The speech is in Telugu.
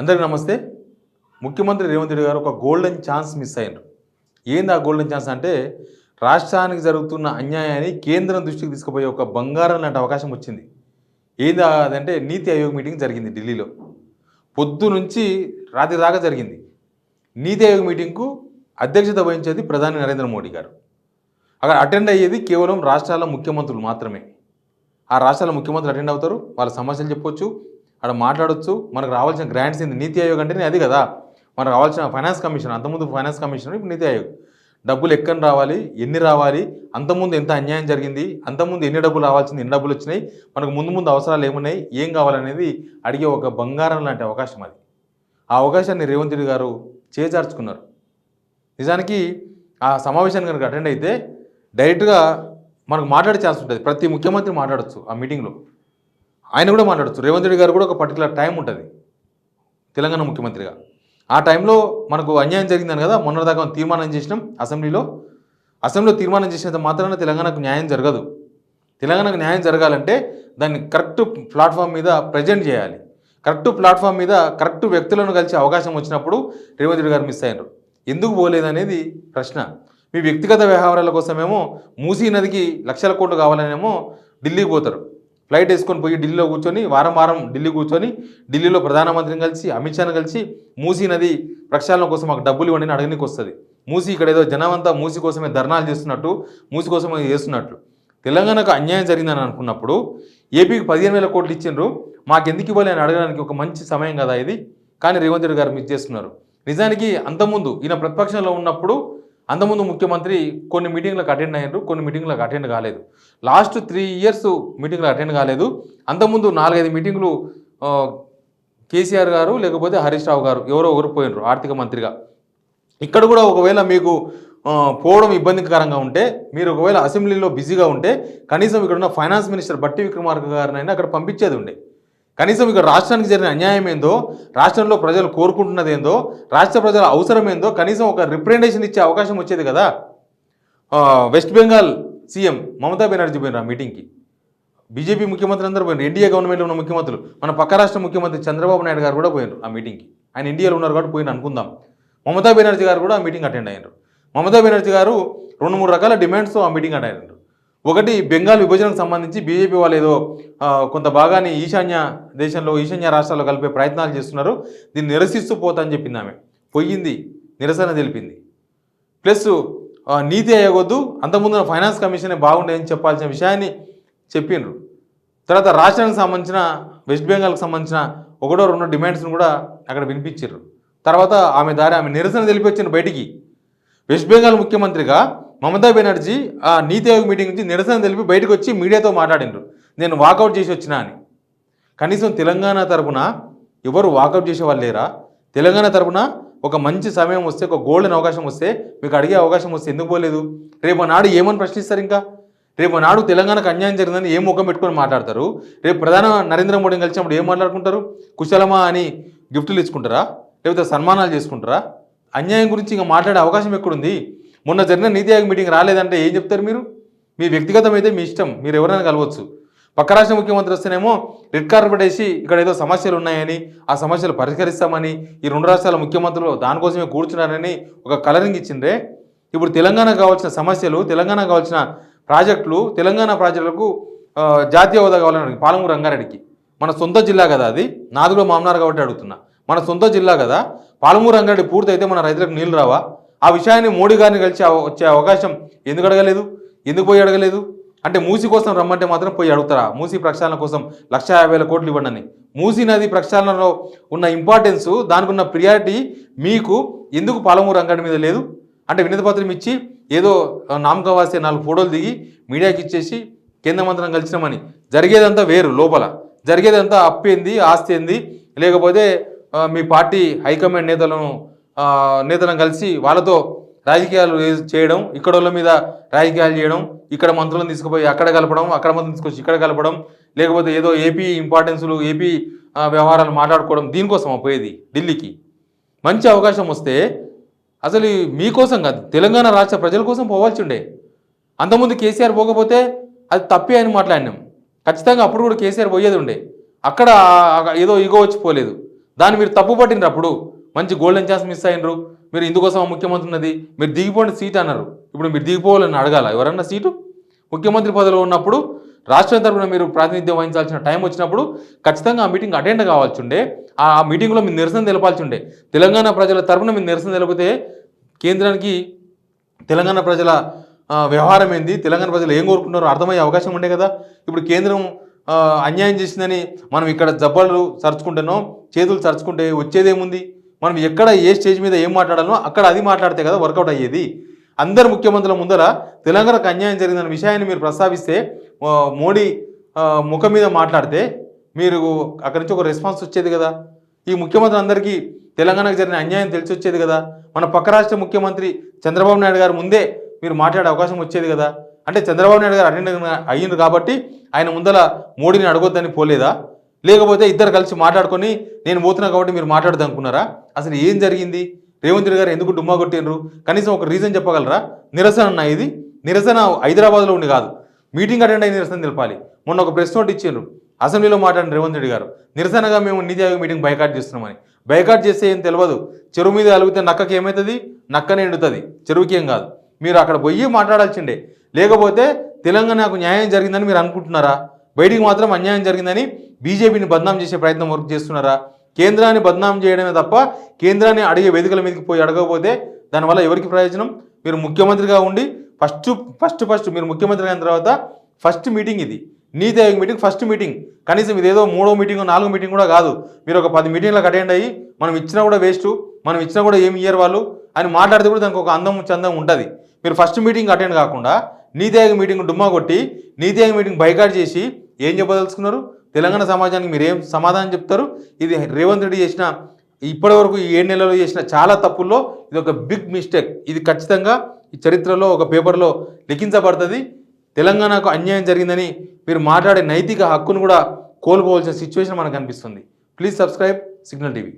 అందరికీ నమస్తే. ముఖ్యమంత్రి రేవంత్ రెడ్డి గారు ఒక గోల్డెన్ ఛాన్స్ మిస్ అయినారు. ఏంది ఆ గోల్డెన్ ఛాన్స్ అంటే రాష్ట్రానికి జరుగుతున్న అన్యాయాన్ని కేంద్రం దృష్టికి తీసుకుపోయే ఒక బంగారం లాంటి అవకాశం వచ్చింది. ఏంది అదంటే నీతి ఆయోగ్ మీటింగ్ జరిగింది ఢిల్లీలో. పొద్దు నుంచి రాత్రి దాకా జరిగింది. నీతి ఆయోగ్ మీటింగ్కు అధ్యక్షత వహించేది ప్రధాని నరేంద్ర మోడీ గారు. అక్కడ అటెండ్ అయ్యేది కేవలం రాష్ట్రాల ముఖ్యమంత్రులు మాత్రమే. ఆ రాష్ట్రాల ముఖ్యమంత్రులు అటెండ్ అవుతారు వాళ్ళ సమస్యలు చెప్పొచ్చు అక్కడ మాట్లాడొచ్చు. మనకు రావాల్సిన గ్రాంట్స్ ఏంది? నీతి ఆయోగ్ అంటేనే అది కదా. మనకు రావాల్సిన ఫైనాన్స్ కమిషన్ అంతకుముందు ఫైనాన్స్ కమిషన్ ఇప్పుడు నీతి ఆయోగ్. డబ్బులు ఎక్కని రావాలి? ఎన్ని రావాలి? అంతకుముందు ఎంత అన్యాయం జరిగింది? అంతకుముందు ఎన్ని డబ్బులు రావాల్సింది? ఎన్ని డబ్బులు వచ్చినాయి? మనకు ముందు ముందు అవసరాలు ఏమున్నాయి? ఏం కావాలనేది అడిగే ఒక బంగారం లాంటి అవకాశం అది. ఆ అవకాశాన్ని రేవంత్ రెడ్డి గారు చేజార్చుకున్నారు. నిజానికి ఆ సమావేశాన్ని కనుక అటెండ్ అయితే డైరెక్ట్గా మనకు మాట్లాడే ఛాన్స్ ఉంటుంది. ప్రతి ముఖ్యమంత్రి మాట్లాడచ్చు ఆ మీటింగ్లో ఆయన కూడా మాట్లాడచ్చు రేవంత్ రెడ్డి గారు కూడా ఒక పర్టికులర్ టైం ఉంటుంది. తెలంగాణ ముఖ్యమంత్రిగా. ఆ టైంలో మనకు అన్యాయం జరిగిందని కదా మొన్నటిదాకా తీర్మానం చేసినాం అసెంబ్లీలో. అసెంబ్లీలో తీర్మానం చేసినంత మాత్రాన తెలంగాణకు న్యాయం జరగదు. తెలంగాణకు న్యాయం జరగాలంటే దాన్ని కరెక్ట్ ప్లాట్ఫామ్ మీద ప్రజెంట్ చేయాలి. కరెక్ట్ ప్లాట్ఫామ్ మీద కరెక్ట్ వ్యక్తులను కలిసే అవకాశం వచ్చినప్పుడు రేవంత్ రెడ్డి గారు మిస్ అయ్యారు ఎందుకు పోలేదనేది ప్రశ్న. మీ వ్యక్తిగత వ్యవహారాల కోసమేమో మూసీ నదికి లక్షల కోట్లు కావాలనేమో ఢిల్లీకి పోతారు. ఫ్లైట్ వేసుకొని పోయి ఢిల్లీలో కూర్చొని వారం వారం ఢిల్లీ కూర్చొని ఢిల్లీలో ప్రధానమంత్రిని కలిసి అమిత్ షాను కలిసి మూసీ నది ప్రక్షాళన కోసం మాకు డబ్బులు ఇవ్వండి అని అడగనికి వస్తుంది. మూసీ ఇక్కడ ఏదో జనమంతా మూసీ కోసమే ధర్నాలు చేస్తున్నట్టు మూసీ కోసమే చేస్తున్నట్లు. తెలంగాణకు అన్యాయం జరిగిందని అనుకున్నప్పుడు ఏపీకి పదిహేను వేల కోట్లు ఇచ్చిండ్రు మాకెందుకు ఇవ్వాలి అని అడగడానికి ఒక మంచి సమయం కదా ఇది? కానీ రేవంత్ రెడ్డి గారు మిస్ చేస్తున్నారు. నిజానికి అంతకుముందు ఈయన ప్రతిపక్షంలో ఉన్నప్పుడు అంతకుముందు ముఖ్యమంత్రి కొన్ని మీటింగ్లకు అటెండ్ అయ్యారు కొన్ని మీటింగ్లకు అటెండ్ కాలేదు. లాస్ట్ త్రీ ఇయర్స్ మీటింగ్లు అటెండ్ కాలేదు. అంతకుముందు నాలుగైదు మీటింగ్లు కేసీఆర్ గారు లేకపోతే హరీష్ రావు గారు ఎవరో ఒకరు పోయినారు ఆర్థిక మంత్రిగా. ఇక్కడ కూడా ఒకవేళ మీకు పోవడం ఇబ్బందికరంగా ఉంటే మీరు ఒకవేళ అసెంబ్లీలో బిజీగా ఉంటే కనీసం ఇక్కడ ఉన్న ఫైనాన్స్ మినిస్టర్ బట్టి విక్రమార్క గారినైనా అక్కడ పంపించేది ఉండే. కనీసం ఇక రాష్ట్రానికి జరిగిన అన్యాయం ఏందో రాష్ట్రంలో ప్రజలు కోరుకుంటున్నది ఏందో రాష్ట్ర ప్రజల అవసరం ఏందో కనీసం ఒక రిప్రజెంటేషన్ ఇచ్చే అవకాశం వచ్చేది కదా? వెస్ట్ బెంగాల్ సీఎం మమతా బెనర్జీ పోయినారు ఆ మీటింగ్కి బీజేపీ ముఖ్యమంత్రి అందరూ పోయినారు ఎన్డీఏ గవర్నమెంట్లో ఉన్న ముఖ్యమంత్రులు. మన పక్క రాష్ట్ర ముఖ్యమంత్రి చంద్రబాబు నాయుడు గారు కూడా పోయినారు ఆ మీటింగ్కి ఆయన ఇండియాలో ఉన్నారు కాబట్టి పోయిన అనుకుందాం. మమతా బెనర్జీ గారు కూడా ఆ మీటింగ్ అటెండ్ అయ్యారు మమతా బెనర్జీ గారు రెండు మూడు రకాల డిమాండ్స్తో ఆ మీటింగ్ అటెండ్ అయ్యారు ఒకటి బెంగాల్ విభజనకు సంబంధించి బీజేపీ వాళ్ళు ఏదో కొంత భాగాన్ని ఈశాన్య దేశంలో ఈశాన్య రాష్ట్రాల్లో కలిపే ప్రయత్నాలు చేస్తున్నారు. దీన్ని నిరసిస్తూ పోతని చెప్పింది ఆమె. పోయింది. నిరసన తెలిపింది. ప్లస్ నీతి ఆయోగ్ వద్దు. అంతకుముందు ఫైనాన్స్ కమిషనే బాగుండేదని చెప్పాల్సిన విషయాన్ని చెప్పిండ్రు తర్వాత రాష్ట్రానికి సంబంధించిన వెస్ట్ బెంగాల్కి సంబంధించిన ఒకటో రెండో డిమాండ్స్ను కూడా అక్కడ వినిపించారు తర్వాత ఆమె దారి ఆమె నిరసన తెలిపి వచ్చిన బయటికి. వెస్ట్ బెంగాల్ ముఖ్యమంత్రిగా మమతా బెనర్జీ ఆ నీతి ఆయోగ్ మీటింగ్ నుంచి నిరసన తెలిపి బయటకు వచ్చి మీడియాతో మాట్లాడిండ్రు. నేను వాకౌట్ చేసి వచ్చినా అని. కనీసం తెలంగాణ తరపున ఎవరు వాకౌట్ చేసే వాళ్ళు లేరా? తెలంగాణ తరపున ఒక మంచి సమయం వస్తే ఒక గోల్డెన్ అవకాశం వస్తే మీకు అడిగే అవకాశం వస్తే ఎందుకు పోలేదు? రేపు నాడు ఏమని ప్రశ్నిస్తారు ఇంకా? రేపు నాడు తెలంగాణకు అన్యాయం జరిగిందని ఏం ముఖం పెట్టుకొని మాట్లాడతారు? రేపు ప్రధాన నరేంద్ర మోడీని కలిసినప్పుడు ఏం మాట్లాడుకుంటారు? కుశలమా అని గిఫ్టులు ఇచ్చుకుంటారా? లేకపోతే సన్మానాలు చేసుకుంటారా? అన్యాయం గురించి ఇంకా మాట్లాడే అవకాశం ఎక్కడుంది? మొన్న జరిగిన నీతి ఆయోగ్ మీటింగ్ రాలేదంటే ఏం చెప్తారు మీరు? మీ వ్యక్తిగతం అయితే మీ ఇష్టం మీరు ఎవరైనా కలవచ్చు. పక్క రాష్ట్ర ముఖ్యమంత్రి వస్తేనేమో రెడ్ కార్పెట్ వేసి ఇక్కడ ఏదో సమస్యలు ఉన్నాయని ఆ సమస్యలు పరిష్కరిస్తామని ఈ రెండు రాష్ట్రాల ముఖ్యమంత్రులు దానికోసమే కూర్చున్నారని ఒక కలరింగ్ ఇచ్చిండ్రే. ఇప్పుడు తెలంగాణ కావాల్సిన సమస్యలు తెలంగాణ కావాల్సిన ప్రాజెక్టులు తెలంగాణ ప్రాజెక్టులకు జాతీయ హోదా కావాలని పాలమూరు రంగారెడ్డికి. మన సొంత జిల్లా కదా అది? నాదులో కూడా మామనారు కాబట్టి అడుగుతున్నా. మన సొంత జిల్లా కదా? పాలమూరు రంగారెడ్డి పూర్తయితే మన రైతులకు నీళ్ళు రావా? ఆ విషయాన్ని మోడీ గారిని కలిసి వచ్చే అవకాశం ఎందుకు అడగలేదు? ఎందుకు పోయి అడగలేదు? అంటే మూసి కోసం రమ్మంటే మాత్రం పోయి అడుగుతారా? మూసి ప్రక్షాళన కోసం లక్ష యాభై వేల కోట్లు ఇవ్వండి మూసీ మూసి నది ప్రక్షాళనలో ఉన్న ఇంపార్టెన్స్ దానికి ఉన్న ప్రియారిటీ మీకు ఎందుకు పాలమూరు రంగడి మీద లేదు? అంటే వినతిపత్రం ఇచ్చి ఏదో నామకం నామక నాలుగు ఫోటోలు దిగి మీడియాకి ఇచ్చేసి కేంద్ర మంత్రం కలిసినామని. జరిగేదంతా వేరు లోపల. జరిగేదంతా అప్పేంది ఆస్తి ఏంది? లేకపోతే మీ పార్టీ హైకమాండ్ నేతలను నేతలను కలిసి వాళ్ళతో రాజకీయాలు చేయడం ఇక్కడ వాళ్ళ మీద రాజకీయాలు చేయడం ఇక్కడ మంత్రులను తీసుకుపోయి అక్కడ కలపడం అక్కడ మంత్రులను తీసుకొచ్చి ఇక్కడ కలపడం లేకపోతే ఏదో ఏపీ ఇంపార్టెన్స్లు ఏపీ వ్యవహారాలు మాట్లాడుకోవడం దీనికోసం పోయేది ఢిల్లీకి. మంచి అవకాశం వస్తే అసలు మీకోసం కాదు తెలంగాణ రాష్ట్ర ప్రజల కోసం పోవాల్సి ఉండే అంతకుముందు కేసీఆర్ పోకపోతే అది తప్పే అని మాట్లాడినాం. ఖచ్చితంగా అప్పుడు కూడా కేసీఆర్ పోయేది ఉండే. అక్కడ ఏదో ఇగో వచ్చి పోలేదు. దాన్ని మీరు తప్పు పట్టినప్పుడు మంచి గోల్డెన్ ఛాన్స్ మిస్ అయినరు. మీరు ఇందుకోసం ముఖ్యమంత్రి ఉన్నది. మీరు దిగిపోయిన సీట్ అన్నారు. ఇప్పుడు మీరు దిగిపోవాలని అడగాల. ఎవరన్నా సీటు? ముఖ్యమంత్రి పదవిలో ఉన్నప్పుడు రాష్ట్రం తరపున మీరు ప్రాతినిధ్యం వహించాల్సిన టైం వచ్చినప్పుడు ఖచ్చితంగా ఆ మీటింగ్ అటెండ్ కావాల్సి ఉండే ఆ మీటింగ్లో మీరు నిరసన తెలపాల్సి ఉండే తెలంగాణ ప్రజల తరపున మీరు నిరసన తెలిపితే కేంద్రానికి తెలంగాణ ప్రజల వ్యవహారం ఏంది? తెలంగాణ ప్రజలు ఏం కోరుకుంటున్నారో అర్థమయ్యే అవకాశం ఉండే కదా. ఇప్పుడు కేంద్రం అన్యాయం చేసిందని మనం ఇక్కడ జబ్బలు సరుచుకుంటున్నాం చేతులు సరుచుకుంటే వచ్చేదేముంది? మనం ఎక్కడ ఏ స్టేజ్ మీద ఏం మాట్లాడాలో అక్కడ అది మాట్లాడితే కదా వర్కౌట్ అయ్యేది. అందరు ముఖ్యమంత్రుల ముందర తెలంగాణకు అన్యాయం జరిగిందన్న విషయాన్ని మీరు ప్రస్తావిస్తే మోడీ ముఖం మీద మాట్లాడితే మీరు అక్కడి నుంచి ఒక రెస్పాన్స్ వచ్చేది కదా. ఈ ముఖ్యమంత్రి అందరికీ తెలంగాణకు జరిగిన అన్యాయం తెలిసి వచ్చేది కదా. మన పక్క రాష్ట్ర ముఖ్యమంత్రి చంద్రబాబు నాయుడు గారు ముందే మీరు మాట్లాడే అవకాశం వచ్చేది కదా. అంటే చంద్రబాబు నాయుడు గారు అటెండ్ అయ్యింది కాబట్టి ఆయన ముందల మోడీని అడగొద్దని పోలేదా? లేకపోతే ఇద్దరు కలిసి మాట్లాడుకొని నేను పోతున్నా కాబట్టి మీరు మాట్లాడదు అనుకున్నారా? అసలు ఏం జరిగింది? రేవంత్ రెడ్డి గారు ఎందుకు డుమ్మా కొట్టినరు కనీసం ఒక రీజన్ చెప్పగలరా? నిరసన అన్న ఇది. నిరసన హైదరాబాద్లో ఉండి కాదు. మీటింగ్ అటెండ్ అయ్యి నిరసన తెలపాలి. మొన్న ఒక ప్రెస్ నోట్ ఇచ్చిండ్రు. అసెంబ్లీలో మాట్లాడిన రేవంత్ రెడ్డి గారు. నిరసనగా మేము నీతి ఆయోగ్ మీటింగ్ బైకాట్ చేస్తున్నామని. బైకాట్ చేస్తే ఏం తెలియదు చెరువు మీద అలిగితే నక్కకి ఏమవుతుంది నక్కనే ఎండుతుంది. చెరువుకి ఏం కాదు. మీరు అక్కడ పోయి మాట్లాడాల్సిండే లేకపోతే తెలంగాణకు న్యాయం జరిగిందని మీరు అనుకుంటున్నారా? బయటికి మాత్రం అన్యాయం జరిగిందని బీజేపీని బద్నాం చేసే ప్రయత్నం వర్క్ చేస్తున్నారా? కేంద్రాన్ని బద్నాం చేయడమే తప్ప కేంద్రాన్ని అడిగే వేదికల మీదకి పోయి అడగకపోతే దానివల్ల ఎవరికి ప్రయోజనం? మీరు ముఖ్యమంత్రిగా ఉండి ఫస్ట్ ఫస్ట్ ఫస్ట్ మీరు ముఖ్యమంత్రి అయిన తర్వాత ఫస్ట్ మీటింగ్ ఇది. నీతి ఆయోగ్ మీటింగ్ ఫస్ట్ మీటింగ్. కనీసం ఇదేదో మూడో మీటింగ్ నాలుగో మీటింగ్ కూడా కాదు. మీరు ఒక పది మీటింగ్లకు అటెండ్ అయ్యి మనం ఇచ్చినా కూడా వేస్ట్ మనం ఇచ్చినా కూడా ఏమి ఇయ్యరు వాళ్ళు అని మాట్లాడితే కూడా దానికి ఒక అందం చందం ఉంటుంది. మీరు ఫస్ట్ మీటింగ్ అటెండ్ కాకుండా నీతి ఆయోగ్ మీటింగ్ డుమ్మా కొట్టి నీతి ఆయోగ్ మీటింగ్ బైకాట్ చేసి ఏం చెప్పదలుచుకున్నారు? తెలంగాణ సమాజానికి మీరు ఏం సమాధానం చెప్తారు? ఇది రేవంత్ రెడ్డి చేసిన ఇప్పటివరకు ఈ ఏడు నెలలో చేసిన చాలా తప్పుల్లో ఇది ఒక బిగ్ మిస్టేక్ ఇది ఖచ్చితంగా ఈ చరిత్రలో ఒక పేపర్లో లిఖించబడుతుంది తెలంగాణకు అన్యాయం జరిగిందని మీరు మాట్లాడే నైతిక హక్కును కూడా కోల్పోవాల్సిన సిచ్యువేషన్ మనకు కనిపిస్తుంది ప్లీజ్ సబ్స్క్రైబ్ సిగ్నల్ టీవీ